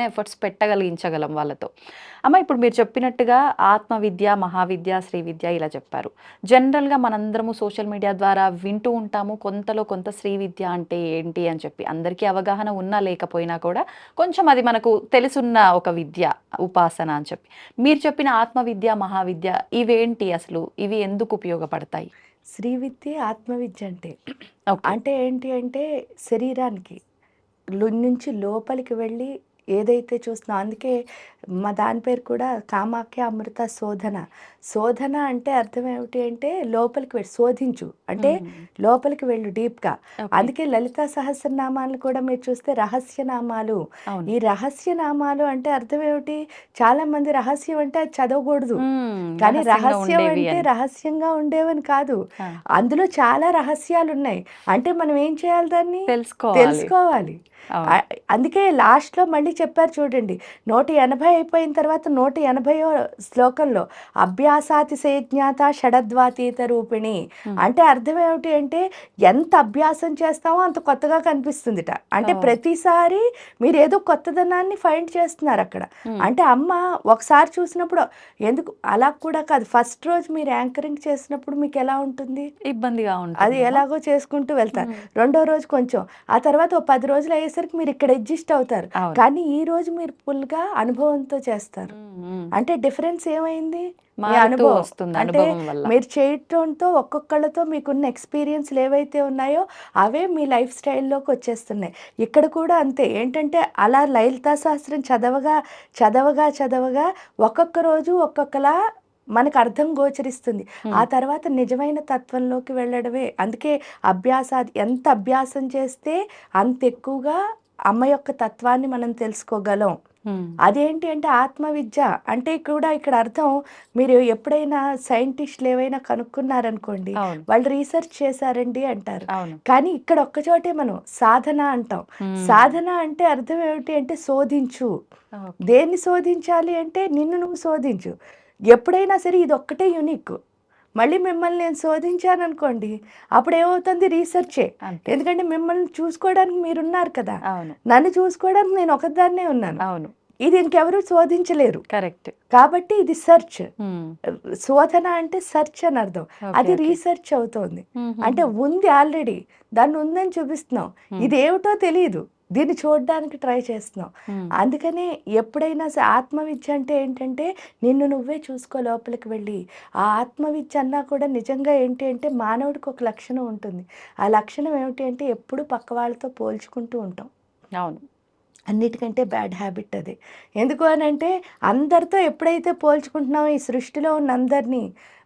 Efforts పెట్టగలిగించగలం వాళ్ళతో. అమ్మ ఇప్పుడు మీరు చెప్పినట్టుగా ఆత్మ విద్య మహావిద్య శ్రీ విద్య ఇలా చెప్పారు. జనరల్గా మనందరము సోషల్ మీడియా ద్వారా వింటూ ఉంటాము. కొంతలో కొంత శ్రీ విద్య అంటే ఏంటి అని చెప్పి అందరికీ అవగాహన ఉన్నా లేకపోయినా కూడా కొంచెం అది మనకు తెలుసున్న ఒక విద్య ఉపాసన అని చెప్పి. మీరు చెప్పిన ఆత్మ విద్య మహావిద్య ఇవేంటి అసలు? ఇవి ఎందుకు ఉపయోగపడతాయి? శ్రీ విద్య ఆత్మ విద్య అంటే. అంటే ఏంటి అంటే శరీరానికి నుంచి లోపలికి వెళ్ళి ఏదైతే చూస్తున్నాం అందుకే మా దాని పేరు కూడా కామాఖ్య అమృత శోధన. శోధన అంటే అర్థం ఏమిటి అంటే లోపలికి వెళ్ళి శోధించు. అంటే. లోపలికి వెళ్ళు డీప్గా. అందుకే లలితా సహస్రనామాలు కూడా మీరు చూస్తే రహస్యనామాలు. ఈ రహస్యనామాలు అంటే అర్థం ఏమిటి? చాలా మంది రహస్యం అంటే అది చదవకూడదు. కానీ రహస్యం అంటే. రహస్యంగా ఉండేవని కాదు. అందులో చాలా రహస్యాలు ఉన్నాయి అంటే మనం ఏం చేయాలి దాన్ని? తెలుసుకోవాలి. అందుకే లాస్ట్లో మళ్ళీ చెప్పారు చూడండి నూట ఎనభై అయిపోయిన తర్వాత నూట ఎనభైయో శ్లోకంలో అభ్యాసాతిశయజ్ఞాత షడద్వాతీత రూపిణి. అంటే అర్థం ఏమిటి అంటే ఎంత అభ్యాసం చేస్తామో అంత కొత్తగా కనిపిస్తుందిట అంటే. ప్రతిసారి మీరు ఏదో కొత్తదనాన్ని ఫైండ్ చేస్తున్నారు అక్కడ. అంటే అమ్మ ఒకసారి చూసినప్పుడు ఎందుకు అలా కూడా కాదు ఫస్ట్ రోజు మీరు యాంకరింగ్ చేసినప్పుడు మీకు ఎలా ఉంటుంది ఇబ్బందిగా ఉంటుంది అది ఎలాగో చేసుకుంటూ వెళ్తారు. రెండో రోజు కొంచెం ఆ తర్వాత ఒక పది రోజులు అయ్యేసరికి మీరు ఇక్కడ అడ్జస్ట్ అవుతారు. కానీ ఈ రోజు మీరు ఫుల్గా అనుభవంతో చేస్తారు. అంటే డిఫరెన్స్ ఏమైంది? అనుభవం వస్తుంది అంటే మీరు చేయటంతో ఒక్కొక్కళ్ళతో మీకున్న ఎక్స్పీరియన్స్లు ఏవైతే ఉన్నాయో అవే మీ లైఫ్ స్టైల్లోకి వచ్చేస్తున్నాయి. ఇక్కడ కూడా అంతే. ఏంటంటే అలా లలితా శాస్త్రం చదవగా చదవగా చదవగా ఒక్కొక్క రోజు ఒక్కొక్కలా మనకు అర్థం గోచరిస్తుంది. ఆ తర్వాత నిజమైన తత్వంలోకి వెళ్ళడమే. అందుకే అభ్యాస ఎంత అభ్యాసం చేస్తే అంత ఎక్కువగా అమ్మ యొక్క తత్వాన్ని మనం తెలుసుకోగలం. అదేంటి అంటే ఆత్మ విద్య అంటే కూడా ఇక్కడ అర్థం మీరు ఎప్పుడైనా సైంటిస్టులు ఏవైనా కనుక్కున్నారనుకోండి వాళ్ళు రీసెర్చ్ చేశారండి అంటారు. కానీ ఇక్కడ ఒక్కచోటే మనం సాధన అంటాం. సాధన అంటే అర్థం ఏమిటి అంటే శోధించు. దేన్ని శోధించాలి అంటే నిన్ను నువ్వు శోధించు. ఎప్పుడైనా సరే ఇది ఒక్కటే యూనిక్ మళ్ళీ మిమ్మల్ని నేను శోధించాను అనుకోండి అప్పుడు ఏమవుతుంది రీసెర్చే ఎందుకంటే మిమ్మల్ని చూసుకోవడానికి మీరున్నారు కదా. అవును. నన్ను చూసుకోవడానికి నేను ఒకదాన్నే ఉన్నాను. అవును. ఇది ఇంకెవరు శోధించలేరు. కరెక్ట్. కాబట్టి ఇది సెర్చ్ శోధన అంటే సెర్చ్ అని అర్థం. అది రీసెర్చ్ అవుతోంది. అంటే ఉంది ఆల్రెడీ దాన్ని ఉందని చూపిస్తున్నాం. ఇది ఏమిటో తెలియదు దీన్ని చూడడానికి ట్రై చేస్తున్నాం అందుకనే ఎప్పుడైనా సరే ఆత్మవిద్య అంటే ఏంటంటే నిన్ను నువ్వే చూసుకో లోపలికి వెళ్ళి. ఆ ఆత్మవిద్య అన్నా కూడా నిజంగా ఏంటి అంటే మానవుడికి ఒక లక్షణం ఉంటుంది. ఆ లక్షణం ఏమిటి అంటే ఎప్పుడు పక్క వాళ్ళతో పోల్చుకుంటూ ఉంటాం. అవును. అన్నిటికంటే బ్యాడ్ హ్యాబిట్ అది. ఎందుకు అని అంటే అందరితో ఎప్పుడైతే పోల్చుకుంటున్నామో ఈ సృష్టిలో ఉన్న అందరినీ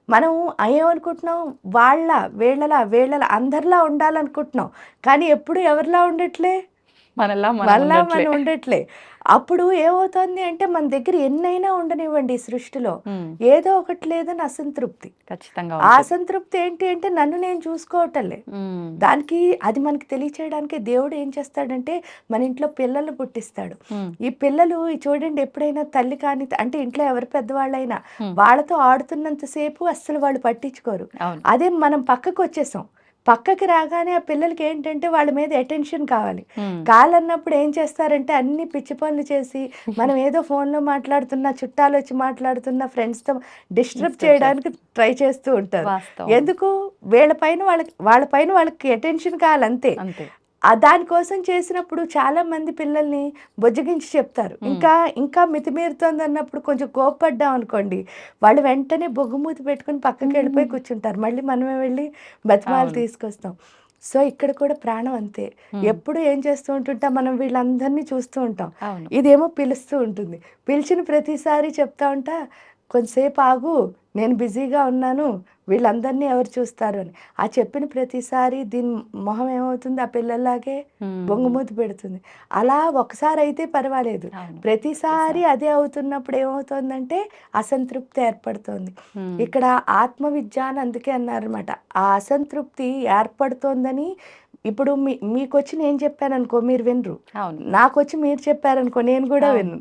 మనం ఏమనుకుంటున్నాం? వాళ్ళ వీళ్ళలా వీళ్ళలా అందరిలా ఉండాలనుకుంటున్నాం. కానీ ఎప్పుడు ఎవరిలా ఉండట్లే? మనలా మనం మళ్ళా ఉండట్లే. మనం ఉండట్లే అప్పుడు ఏమవుతుంది అంటే మన దగ్గర ఎన్నైనా ఉండనివ్వండి ఈ సృష్టిలో. ఏదో ఒకటి లేదని అసంతృప్తి ఖచ్చితంగా. అసంతృప్తి ఏంటి అంటే నన్ను నేను చూసుకోవటంలే. దానికి అది మనకి తెలియచేయడానికి దేవుడు ఏం చేస్తాడంటే మన ఇంట్లో పిల్లలు పుట్టిస్తాడు. ఈ పిల్లలు ఈ చూడండి ఎప్పుడైనా తల్లి కానీ అంటే ఇంట్లో ఎవరు పెద్దవాళ్ళైనా. వాళ్ళతో ఆడుతున్నంతసేపు అస్సలు వాళ్ళు పట్టించుకోరు అదే మనం పక్కకు వచ్చేసాం పక్కకి రాగానే ఆ పిల్లలకి ఏంటంటే వాళ్ళ మీద అటెన్షన్ కావాలి. కాలన్నప్పుడు ఏం చేస్తారంటే అన్ని పిచ్చి పనులు చేసి మనం ఏదో ఫోన్లో మాట్లాడుతున్నా చుట్టాలు వచ్చి మాట్లాడుతున్న ఫ్రెండ్స్తో డిస్టర్బ్ చేయడానికి ట్రై చేస్తూ ఉంటారు. ఎందుకు? వీళ్ళ పైన వాళ్ళకి వాళ్ళ పైన వాళ్ళకి అటెన్షన్ కావాలి అంతే. అంతే ఆ దానికోసం చేసినప్పుడు చాలా మంది పిల్లల్ని బుజ్జగించి చెప్తారు. ఇంకా ఇంకా మితిమీరుతోంది అన్నప్పుడు కొంచెం కోప్పడ్డాం అనుకోండి. వాళ్ళు వెంటనే బొగ్గుమూతి పెట్టుకుని పక్కకి వెళ్ళిపోయి కూర్చుంటారు. మళ్ళీ మనమే వెళ్ళి బతిమాలు. తీసుకొస్తాం. సో ఇక్కడ కూడా ప్రాణం అంతే. ఎప్పుడు ఏం చేస్తూ ఉంటుంటాం? మనం వీళ్ళందరినీ చూస్తూ ఉంటాం. ఇదేమో పిలుస్తూ ఉంటుంది. పిలిచిన ప్రతిసారి చెప్తా ఉంటా కొంతసేపు ఆగు నేను బిజీగా ఉన్నాను వీళ్ళందరినీ ఎవరు చూస్తారు అని. ఆ చెప్పిన ప్రతిసారి దీని మొహం ఏమవుతుంది? ఆ పిల్లల్లాగే. బొంగుమూతి పెడుతుంది. అలా ఒకసారి అయితే పర్వాలేదు. ప్రతిసారి అదే అవుతున్నప్పుడు ఏమవుతుందంటే అసంతృప్తి ఏర్పడుతోంది. ఇక్కడ ఆత్మవిద్య అని అందుకే అన్నారనమాట ఆ అసంతృప్తి ఏర్పడుతోందని ఇప్పుడు మీ మీకు వచ్చి నేను చెప్పాను అనుకో మీరు వినరు. నాకు వచ్చి మీరు చెప్పారనుకో నేను కూడా. విన్ను.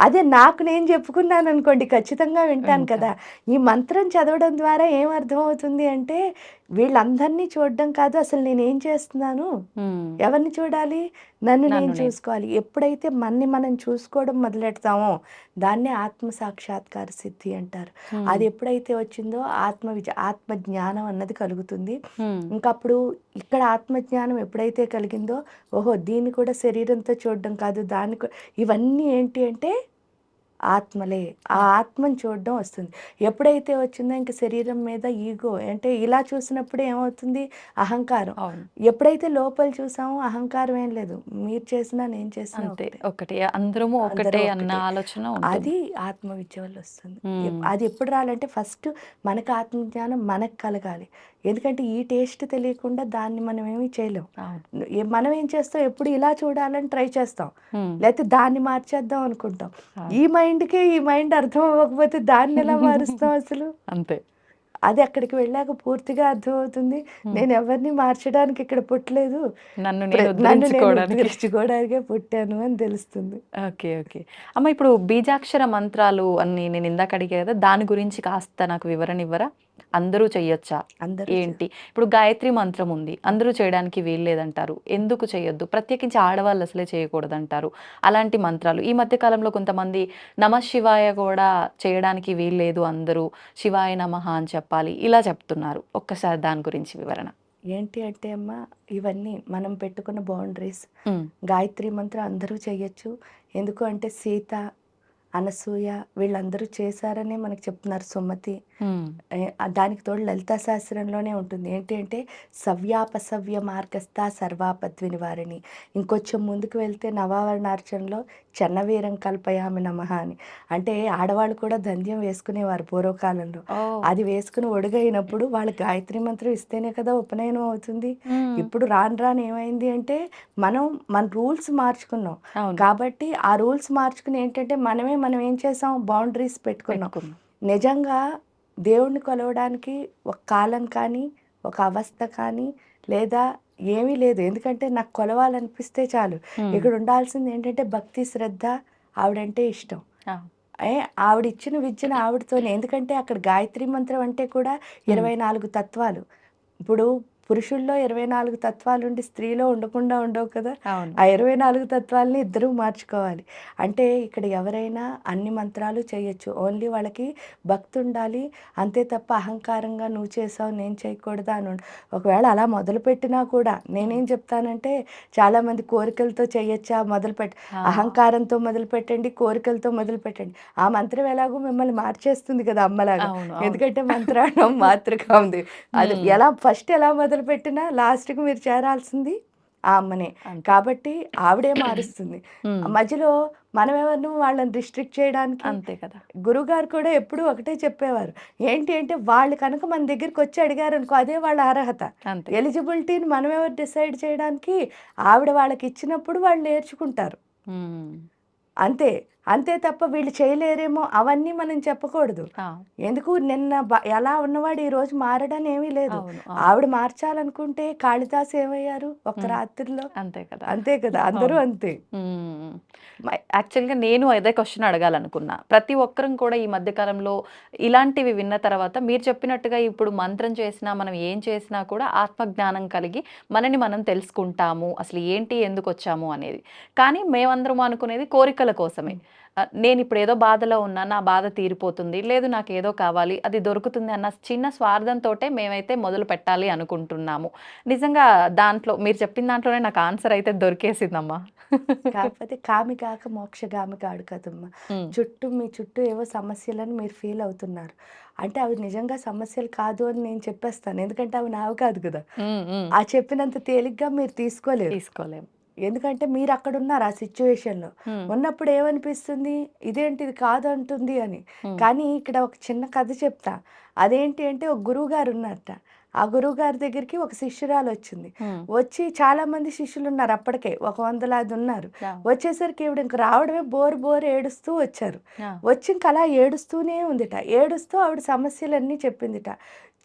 అదే నాకు నేను చెప్పుకున్నాను అనుకోండి ఖచ్చితంగా వింటాను వింటా. కదా. ఈ మంత్రం చదవడం ద్వారా ఏం అర్థమవుతుంది అంటే వీళ్ళందరినీ చూడడం కాదు అసలు నేనేం చేస్తున్నాను? ఎవరిని చూడాలి? నన్ను నేను. చూసుకోవాలి. ఎప్పుడైతే మన్ని మనం చూసుకోవడం మొదలెడతామో దాన్నే ఆత్మ సాక్షాత్కార సిద్ధి అంటారు. అది ఎప్పుడైతే వచ్చిందో ఆత్మ విజ ఆత్మ జ్ఞానం అన్నది కలుగుతుంది. ఇంకప్పుడు ఇక్కడ ఆత్మజ్ఞానం ఎప్పుడైతే కలిగిందో ఓహో దీన్ని కూడా శరీరంతో చూడడం కాదు దాన్ని ఇవన్నీ ఏంటి అంటే ఆత్మలే. ఆ ఆత్మని చూడడం వస్తుంది. ఎప్పుడైతే వచ్చిందో ఇంక శరీరం మీద ఈగో అంటే ఇలా చూసినప్పుడు ఏమవుతుంది? అహంకారం. అవును. ఎప్పుడైతే లోపల చూసామో అహంకారం ఏం లేదు. మీరు చేసినా నేను చేసినా ఒకటే. అందరము అందరూ ఒకటే అన్న. ఆలోచన అది ఆత్మ విద్య వల్ల వస్తుంది. అది ఎప్పుడు రావాలంటే ఫస్ట్ మనకు ఆత్మజ్ఞానం మనకు కలగాలి. ఎందుకంటే ఈ టేస్ట్ తెలియకుండా దాన్ని మనం ఏమీ చేయలేం మనం ఏం చేస్తాం? ఎప్పుడు ఇలా చూడాలని ట్రై చేస్తాం. లేకపోతే దాన్ని మార్చేద్దాం అనుకుంటాం. ఈ మైండ్కే ఈ మైండ్ అర్థం అవ్వకపోతే దాన్ని ఎలా మారుస్తాం అసలు? అంతే. అది అక్కడికి వెళ్ళాక పూర్తిగా అర్థమవుతుంది నేను ఎవరిని మార్చడానికి ఇక్కడ పుట్టలేదు. నన్ను ఉద్ధరించుకోవడానికే. పుట్టాను అని తెలుస్తుంది. Okay okay. అమ్మ ఇప్పుడు బీజాక్షర మంత్రాలు అని నేను ఇందాక అడిగా కదా దాని గురించి కాస్త నాకు వివరణ ఇవ్వరా? అందరూ చెయ్యొచ్చా? అందరూ ఏంటి? ఇప్పుడు గాయత్రి మంత్రం ఉంది. అందరూ చేయడానికి వీల్లేదంటారు ఎందుకు చేయొద్దు ప్రత్యేకించి ఆడవాళ్ళు అసలే చేయకూడదంటారు. అలాంటి మంత్రాలు. ఈ మధ్య కాలంలో కొంతమంది నమ శివాయ కూడా చేయడానికి వీల్లేదు అందరూ. శివాయ నమః అని చెప్పాలి. ఇలా చెప్తున్నారు. ఒక్కసారి దాని గురించి వివరణ. ఏంటి అంటే అమ్మ ఇవన్నీ మనం పెట్టుకున్న బౌండరీస్ గాయత్రి మంత్రం అందరూ చేయొచ్చు ఎందుకు అంటే సీత అనసూయ వీళ్ళందరూ చేశారనే మనకు చెప్తున్నారు సుమతి. దానికి తోడు లలితా శాస్త్రంలోనే ఉంటుంది. ఏంటి అంటే సవ్యాపసవ్య మార్గస్థ సర్వాపద్వి నివారిణి ఇంకొంచెం ముందుకు వెళ్తే నవావరణార్చనలో చెన్నవీరం కల్పయామి నమః అని. అంటే ఆడవాళ్ళు కూడా దంద్యం వేసుకునేవారు పూర్వకాలంలో. అది వేసుకుని ఒడుగైనప్పుడు వాళ్ళ గాయత్రి మంత్రం ఇస్తేనే కదా ఉపనయనం అవుతుంది. ఇప్పుడు రాను రాను ఏమైంది అంటే మనం మన రూల్స్ మార్చుకున్నాం. కాబట్టి ఆ రూల్స్ మార్చుకుని ఏంటంటే మనమే మనం ఏం చేసాం? బౌండరీస్ పెట్టుకున్నాం. నిజంగా దేవుణ్ణి కొలవడానికి ఒక కాలం కానీ ఒక అవస్థ కానీ లేదా ఏమీ లేదు. ఎందుకంటే నాకు కొలవాలనిపిస్తే చాలు. ఇక్కడ ఉండాల్సింది ఏంటంటే భక్తి శ్రద్ధ ఆవిడంటే ఇష్టం. ఆవిడ ఇచ్చిన విద్యను ఆవిడతోనే. ఎందుకంటే అక్కడ గాయత్రి మంత్రం అంటే కూడా ఇరవై నాలుగు తత్వాలు. ఇప్పుడు పురుషుల్లో ఇరవై నాలుగు తత్వాలు ఉండి స్త్రీలో ఉండకుండా ఉండవు కదా. ఆ ఇరవై నాలుగు తత్వాలని ఇద్దరూ మార్చుకోవాలి. అంటే ఇక్కడ ఎవరైనా అన్ని మంత్రాలు చేయొచ్చు. ఓన్లీ వాళ్ళకి భక్తి ఉండాలి అంతే తప్ప అహంకారంగా నువ్వు చేసావు నేను చేయకూడదా అని ఒకవేళ అలా మొదలుపెట్టినా కూడా నేనేం చెప్తానంటే చాలామంది కోరికలతో చేయొచ్చా మొదలుపెట్టి అహంకారంతో మొదలు పెట్టండి కోరికలతో మొదలు పెట్టండి. ఆ మంత్రం ఎలాగో మిమ్మల్ని మార్చేస్తుంది కదా అమ్మలాగా. ఎందుకంటే మంత్రాణం మాతృగా ఉంది. అది. ఎలా ఫస్ట్ ఎలా మొదలు పెట్టినా లాస్ట్కి మీరు చేరాల్సింది ఆ అమ్మనే. కాబట్టి ఆవిడే మారుస్తుంది. మధ్యలో మనం ఎవరిను వాళ్ళని రిస్ట్రిక్ట్ చేయడానికి అంతే కదా. గురుగారు కూడా ఎప్పుడూ ఒకటే చెప్పేవారు. ఏంటి అంటే వాళ్ళు కనుక మన దగ్గరికి వచ్చి అడిగారు అనుకో అదే వాళ్ళ అర్హత. ఎలిజిబిలిటీని మనం ఎవరు డిసైడ్ చేయడానికి ఆవిడ వాళ్ళకి ఇచ్చినప్పుడు వాళ్ళు నేర్చుకుంటారు. అంతే. అంతే తప్ప వీళ్ళు చేయలేరేమో అవన్నీ మనం చెప్పకూడదు. ఎందుకు నిన్న ఎలా ఉన్నవాడు ఈ రోజు మారడని ఏమీ లేదు. ఆవిడ మార్చాలనుకుంటే కాళిదాస్ ఏమయ్యారు మ్మ్. రాత్రిలో? అంతే కదా. అంతే కదా అందరూ. అంతే. యాక్చువల్గా నేను అదే క్వశ్చన్ అడగాలనుకున్నా. ప్రతి ఒక్కరం కూడా ఈ మధ్య కాలంలో ఇలాంటివి విన్న తర్వాత మీరు చెప్పినట్టుగా ఇప్పుడు మంత్రం చేసినా మనం ఏం చేసినా కూడా ఆత్మజ్ఞానం కలిగి మనని మనం తెలుసుకుంటాము. అసలు ఏంటి ఎందుకు వచ్చాము అనేది. కానీ మేమందరం అనుకునేది కోరికల కోసమే. నేను ఇప్పుడు ఏదో బాధలో ఉన్నా నా బాధ తీరిపోతుంది లేదు నాకు ఏదో కావాలి అది దొరుకుతుంది అన్న చిన్న స్వార్థంతో మేమైతే మొదలు పెట్టాలి అనుకుంటున్నాము. నిజంగా దాంట్లో మీరు చెప్పిన దాంట్లోనే నాకు ఆన్సర్ అయితే దొరికేసిందమ్మా. కాకపోతే కామి కాక మోక్షగామి కాడు కదమ్మా. చుట్టూ మీ చుట్టూ ఏవో సమస్యలని మీరు ఫీల్ అవుతున్నారు. అంటే అవి నిజంగా సమస్యలు కాదు అని నేను చెప్పేస్తాను. ఎందుకంటే అవి నావి కాదు కదా. ఆ చెప్పినంత తేలిగ్గా మీరు తీసుకోలేరు. తీసుకోలేము ఎందుకంటే మీరు అక్కడ ఉన్నారు ఆ సిచ్యువేషన్లో ఉన్నప్పుడు ఏమనిపిస్తుంది ఇదేంటి ఇది కాదు అంటుంది అని కానీ ఇక్కడ ఒక చిన్న కథ చెప్తా. అదేంటి అంటే ఒక గురువు గారు ఉన్నారట ఆ గురువు గారి దగ్గరికి ఒక శిష్యురాలు వచ్చింది వచ్చి చాలా మంది శిష్యులు ఉన్నారు అప్పటికే. ఒక వందలాది ఉన్నారు. వచ్చేసరికి ఈవిడ ఇంక రావడమే బోర్ బోర్ ఏడుస్తూ వచ్చారు. వచ్చి ఇంక అలా ఏడుస్తూనే ఉందిట. ఏడుస్తూ ఆవిడ సమస్యలన్నీ చెప్పిందిట.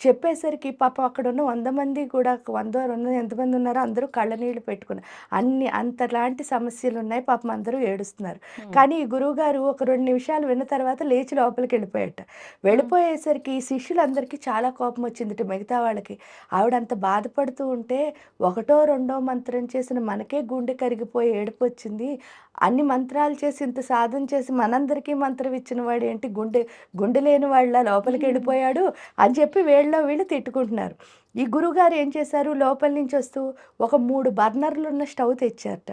చెప్పేసరికి పాపం అక్కడ ఉన్న వంద మంది కూడా వంద రెండు ఎంతమంది ఉన్నారో అందరూ కళ్ళనీళ్ళు పెట్టుకున్నారు అన్ని అంతలాంటి సమస్యలు ఉన్నాయి. పాపం అందరూ ఏడుస్తున్నారు. కానీ ఈ గురువుగారు ఒక రెండు నిమిషాలు విన్న తర్వాత లేచి లోపలికి వెళ్ళిపోయాట. వెళ్ళిపోయేసరికి ఈ శిష్యులందరికీ చాలా కోపం వచ్చింది మిగతా వాళ్ళకి. ఆవిడ అంత బాధపడుతూ ఉంటే ఒకటో రెండో మంత్రం చేసిన మనకే గుండె కరిగిపోయి ఏడుపు వచ్చింది. అన్ని మంత్రాలు చేసి ఇంత సాధన చేసి మనందరికీ మంత్రం ఇచ్చిన వాడు ఏంటి? గుండె గుండె లేని వాళ్ళ లోపలికి వెళ్ళిపోయాడు అని చెప్పి వీళ్ళలో వీళ్ళు తిట్టుకుంటున్నారు. ఈ గురువుగారు ఏం చేశారు? లోపల నుంచి వస్తూ ఒక మూడు బర్నర్లు ఉన్న స్టవ్ తెచ్చారట.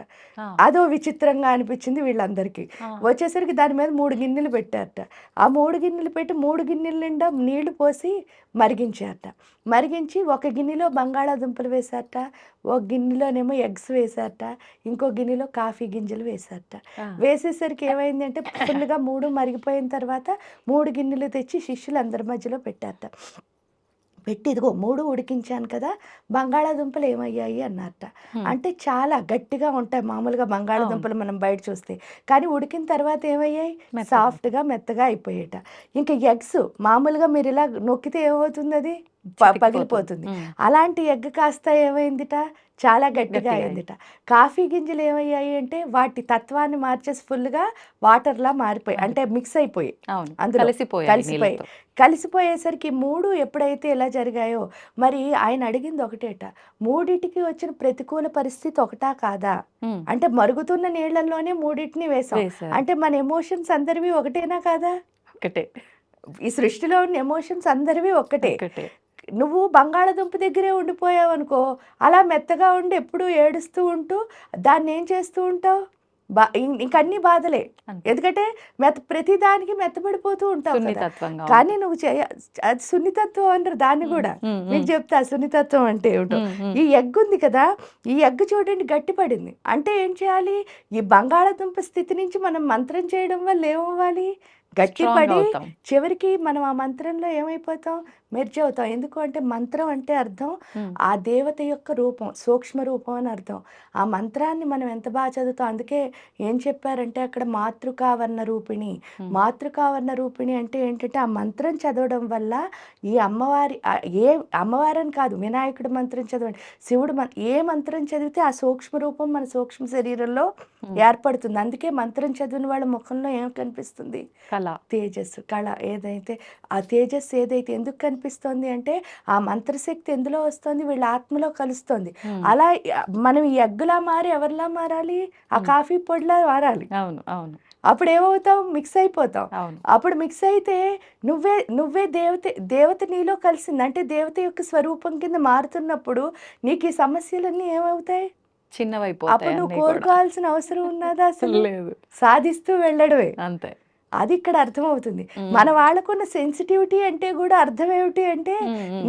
అదో విచిత్రంగా అనిపించింది వీళ్ళందరికీ. వచ్చేసరికి దాని మీద మూడు గిన్నెలు పెట్టారట. ఆ మూడు గిన్నెలు పెట్టి మూడు గిన్నెల నిండా నీళ్ళు పోసి మరిగించారట. మరిగించి ఒక గిన్నెలో బంగాళాదుంపలు వేశారట. ఒక గిన్నెలోనేమో ఎగ్స్ వేశారట. ఇంకో గిన్నెలో కాఫీ గింజలు వేశారట. వేసేసరికి ఏమైంది అంటే ఫుల్గా మూడు మరిగిపోయిన తర్వాత మూడు గిన్నెలు తెచ్చి శిష్యులు అందరి మధ్యలో పెట్టారట. పెట్టి ఇదిగో మూడు ఉడికించాను కదా బంగాళాదుంపలు ఏమయ్యాయి అన్నారట హ్మ్. అంటే చాలా గట్టిగా ఉంటాయి మామూలుగా బంగాళాదుంపలు మనం బయట చూస్తే కానీ ఉడికిన తర్వాత ఏమయ్యాయి. సాఫ్ట్గా మెత్తగా అయిపోయేట ఇంకా ఎగ్స్ మామూలుగా మీరు ఇలా నొక్కితే ఏమవుతుంది అది. పగిలిపోతుంది. అలాంటి ఎగ్ కాస్త ఏమైందిట చాలా గట్టిగా అయిందిట కాఫీ గింజలు ఏమయ్యాయి అంటే వాటి తత్వాన్ని మార్చేసి ఫుల్గా వాటర్లా మారిపోయి. అంటే మిక్స్ అయిపోయి అందులో కలిసిపోయి. నీళ్ళతో. కలిసిపోయేసరికి మూడు ఎప్పుడైతే ఇలా జరిగాయో మరి ఆయన అడిగింది ఒకటేట మూడిటికి వచ్చిన ప్రతికూల పరిస్థితి ఒకటా కాదా. అంటే మరుగుతున్న నీళ్ళల్లోనే మూడింటిని వేసాం. అంటే మన ఎమోషన్స్ అందరివి ఒకటేనా కాదా ఒకటే ఈ సృష్టిలో ఉన్న ఎమోషన్స్ అందరివి ఒక్కటే ఒకటే నువ్వు బంగాళాదుంప దగ్గరే ఉండిపోయావు అనుకో అలా మెత్తగా ఉండి ఎప్పుడూ ఏడుస్తూ ఉంటూ దాన్ని ఏం చేస్తూ ఉంటావు? బా ఇంకన్నీ బాధలే. ఎందుకంటే మెత్త ప్రతి దానికి మెత్తబడిపోతూ ఉంటావు కానీ నువ్వు చేయ అది సున్నితత్వం అంటారు దాన్ని కూడా. మీకు చెప్తా సున్నితత్వం అంటే ఏమిటో. ఈ ఎగ్ ఉంది కదా ఈ ఎగ్ చూడండి గట్టిపడింది. అంటే ఏం చేయాలి? ఈ బంగాళాదుంప స్థితి నుంచి మనం మంత్రం చేయడం వల్ల ఏమవ్వాలి? గట్టిపడి. చివరికి మనం ఆ మంత్రంలో ఏమైపోతాం? మెర్జ్ అవుతాం ఎందుకు అంటే మంత్రం అంటే అర్థం. ఆ దేవత యొక్క రూపం సూక్ష్మ రూపం అని అర్థం. ఆ మంత్రాన్ని మనం ఎంత బాగా చదువుతాం? అందుకే ఏం చెప్పారంటే అక్కడ మాతృకావర్ణ రూపిణి. మాతృకావర్ణ రూపిణి అంటే ఏంటంటే ఆ మంత్రం చదవడం వల్ల ఈ అమ్మవారి ఏ అమ్మవారని కాదు వినాయకుడి మంత్రం చదవండి. శివుడు మం- ఏ మంత్రం చదివితే ఆ సూక్ష్మ రూపం మన సూక్ష్మ శరీరంలో. ఏర్పడుతుంది. అందుకే మంత్రం చదివిన వాళ్ళ ముఖంలో ఏం కనిపిస్తుంది? కళ. తేజస్సు కళ ఏదైతే ఆ తేజస్సు ఏదైతే ఎందుకు కనిపిస్తోంది అంటే ఆ మంత్రశక్తి ఎందులో వస్తుంది? వీళ్ళ ఆత్మలో కలుస్తుంది. అలా మనం ఈ ఎగ్గులా మారి ఎవరిలా మారాలి? ఆ. కాఫీ పొడిలా మారాలి. అవును అవును. అప్పుడు ఏమవుతాం? మిక్స్ అయిపోతాం. అప్పుడు మిక్స్ అయితే నువ్వే నువ్వే దేవత దేవత నీలో కలిసింది. అంటే దేవత యొక్క స్వరూపం కింద మారుతున్నప్పుడు నీకు ఈ సమస్యలన్నీ ఏమవుతాయి? చిన్నవైపోతాయి అప్పుడు నువ్వు. కోరుకోవాల్సిన అవసరం ఉన్నదా అసలు? లేదు. సాధిస్తూ వెళ్ళడమే. అంతే. అది ఇక్కడ అర్థమవుతుంది. మన వాళ్ళకున్న సెన్సిటివిటీ అంటే కూడా అర్థం ఏమిటి అంటే.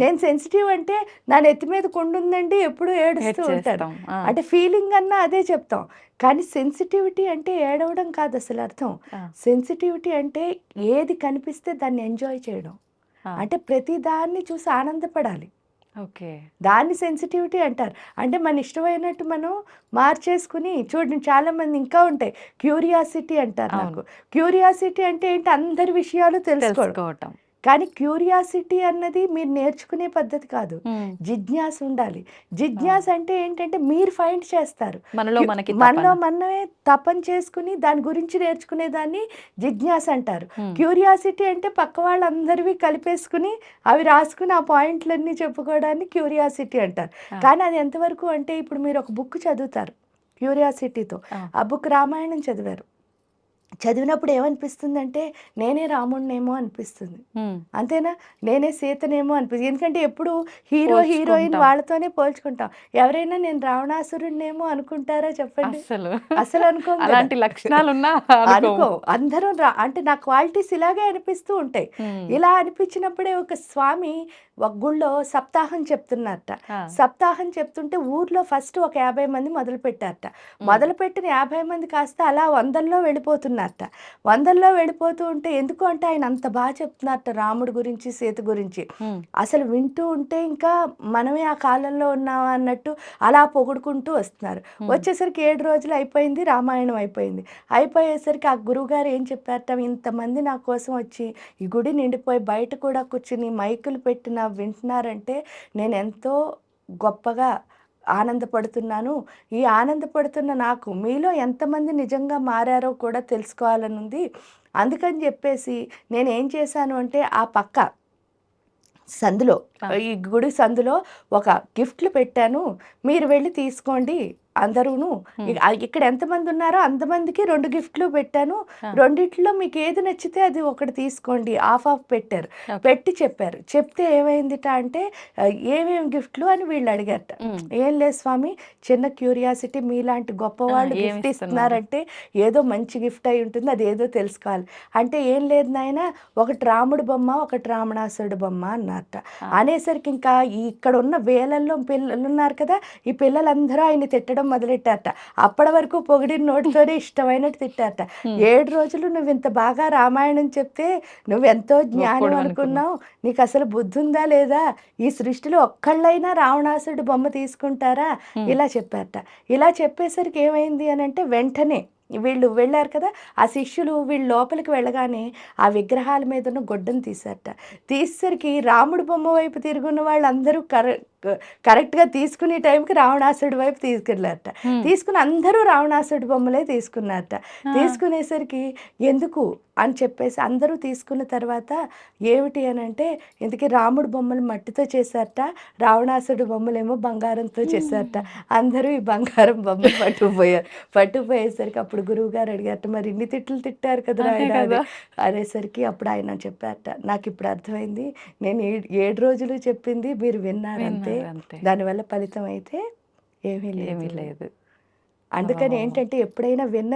నేను సెన్సిటివ్ అంటే నా నెత్తి మీద కొండ ఉందండి ఎప్పుడు ఏడుస్తూ ఉంటాను. అంటే ఫీలింగ్ అన్నా అదే చెప్తాం. కానీ సెన్సిటివిటీ అంటే ఏడవడం కాదు అసలు అర్థం. సెన్సిటివిటీ అంటే ఏది కనిపిస్తే దాన్ని ఎంజాయ్ చేయడం. అంటే ప్రతి దాన్ని చూసి ఆనందపడాలి. ఓకే. దాన్ని సెన్సిటివిటీ అంటారు. అంటే మన ఇష్టమైనట్టు మనం మార్చేసుకుని చూడండి చాలా మంది ఇంకా ఉంటాయి. క్యూరియాసిటీ అంటారు. నాకు. క్యూరియాసిటీ అంటే ఏంటి? అందరి విషయాలు తెలుసుకోవడం. తెలుసుకోవటం. కానీ క్యూరియాసిటీ అన్నది మీరు నేర్చుకునే పద్ధతి కాదు. జిజ్ఞాస ఉండాలి జిజ్ఞాస అంటే ఏంటంటే మీరు ఫైండ్ చేస్తారు మనలో మనకి మనలో. మనమే తపన చేసుకుని దాని గురించి నేర్చుకునే దాన్ని జిజ్ఞాస అంటారు. క్యూరియాసిటీ అంటే పక్క వాళ్ళందరివి కలిపేసుకుని అవి రాసుకుని ఆ పాయింట్లన్నీ చెప్పుకోవడాన్ని క్యూరియాసిటీ అంటారు. కానీ అది ఎంతవరకు అంటే ఇప్పుడు మీరు ఒక బుక్ చదువుతారు క్యూరియాసిటీతో. ఆ బుక్ రామాయణం చదివారు చదివినప్పుడు ఏమనిపిస్తుందంటే నేనే రాముడినేమో అనిపిస్తుంది. అంతేనా? నేనే సీతనేమో అనిపిస్తుంది. ఎందుకంటే ఎప్పుడు హీరో హీరోయిన్. వాళ్ళతోనే పోల్చుకుంటాం. ఎవరైనా నేను రావణాసురుడినేమో అనుకుంటారా చెప్పండి? అస్సలు. అసలు అనుకోం. అలాంటి లక్షణాలు ఉన్నా అనుకో అందరూ రా- అంటే నా క్వాలిటీస్ ఇలాగే అనిపిస్తూ ఉంటాయి. ఇలా అనిపించినప్పుడే ఒక స్వామి ఒక గుళ్ళో సప్తాహం చెప్తున్నారట. సప్తాహం చెప్తుంటే ఊర్లో ఫస్ట్ ఒక యాభై మంది మొదలు పెట్టారట మొదలు పెట్టిన యాభై మంది కాస్త అలా వందల్లో వెళ్ళిపోతున్నారట వెళ్ళిపోతున్నారట వందల్లో వెళ్ళిపోతూ ఉంటే ఎందుకు అంటే ఆయన అంత బాగా చెప్తున్నారట రాముడి గురించి సీత గురించి. అసలు వింటూ ఉంటే ఇంకా మనమే ఆ కాలంలో ఉన్నామా అన్నట్టు అలా పొగుడుకుంటూ వస్తున్నారు. వచ్చేసరికి ఏడు రోజులు అయిపోయింది రామాయణం అయిపోయింది. అయిపోయేసరికి ఆ గురువుగారు ఏం చెప్పారట ఇంతమంది నా కోసం వచ్చి ఈ గుడి నిండిపోయి బయట కూడా కూర్చుని మైకులు పెట్టిన వింటున్నారంటే నేను ఎంతో గొప్పగా ఆనందపడుతున్నాను. ఈ ఆనందపడుతున్న నాకు మీలో ఎంతమంది నిజంగా మారారో కూడా తెలుసుకోవాలని ఉంది అందుకని చెప్పేసి నేను ఏం చేశాను అంటే ఆ పక్క సందులో ఈ గుడి సందులో ఒక గిఫ్ట్లు పెట్టాను. మీరు వెళ్ళి తీసుకోండి అందరూను. ఇక- ఇక్కడ ఎంతమంది ఉన్నారో అంతమందికి రెండు గిఫ్ట్లు పెట్టాను. రెండిట్లో మీకు ఏది నచ్చితే అది ఒకటి తీసుకోండి. ఆఫ్ ఆఫ్ పెట్టారు. పెట్టి చెప్పారు. చెప్తే ఏమైందిట అంటే ఏమేమి గిఫ్ట్లు అని వీళ్ళు అడిగారట. ఏం లేదు స్వామి చిన్న క్యూరియాసిటీ మీలాంటి గొప్పవాళ్ళు ఆ, ఏమి గిఫ్ట్ ఇస్తున్నారు? ఇస్తున్నారంటే ఏదో మంచి గిఫ్ట్ అయి ఉంటుంది అది ఏదో తెలుసుకోవాలి. అంటే ఏం లేదు నాయన ఒకటి రాముడు బొమ్మ ఒకటి రావణాసురుడు బొమ్మ అన్నారట. ఆ. అనేసరికి ఇంకా ఇక్కడ ఉన్న వేలల్లో పిల్లలు ఉన్నారు కదా ఈ పిల్లలందరూ ఆయన తిట్టడం మొదలెట్టారట. అప్పటి వరకు పొగిడిన నోటితోనే ఇష్టమైనట్టు తిట్టారట. ఏడు రోజులు నువ్వు ఇంత బాగా రామాయణం చెప్తే నువ్వెంతో జ్ఞానం అనుకున్నావు. నీకు అసలు బుద్ధి ఉందా లేదా? ఈ సృష్టిలో ఒక్కళ్ళైనా రావణాసురుడు బొమ్మ తీసుకుంటారా. ఇలా చెప్పారట. ఇలా చెప్పేసరికి ఏమైంది అని అంటే వెంటనే వీళ్ళు వెళ్ళారు కదా ఆ శిష్యులు వీళ్ళు లోపలికి వెళ్ళగానే ఆ విగ్రహాల మీద ఉన్న గొడ్డను తీశారట. తీసేసరికి రాముడు బొమ్మ వైపు తిరుగున్న వాళ్ళందరూ కర కరెక్ట్గా తీసుకునే టైంకి రావణాసుడి వైపు తీసుకెళ్ళారట తీసుకుని అందరూ రావణాసుడి బొమ్మలే తీసుకున్నారట. తీసుకునేసరికి ఎందుకు అని చెప్పేసి అందరూ తీసుకున్న తర్వాత ఏమిటి అని అంటే ఇందుకే రాముడు బొమ్మలు మట్టితో చేశారట రావణాసుడి బొమ్మలేమో బంగారంతో చేశారట. అందరూ ఈ బంగారం బొమ్మలు పట్టుకుపోయారు పట్టుకుపోయేసరికి అప్పుడు గురువు గారు అడిగారట మరి ఇన్ని తిట్లు తిట్టారు కదా ఆయన. అనేసరికి అప్పుడు ఆయన చెప్పారట నాకు ఇప్పుడు అర్థమైంది నేను ఏ- ఏడు రోజులు చెప్పింది మీరు విన్నారు అంతే. దానివల్ల ఫలితం అయితే ఏమీ లేదు. అందుకని. ఏంటంటే ఎప్పుడైనా విన్న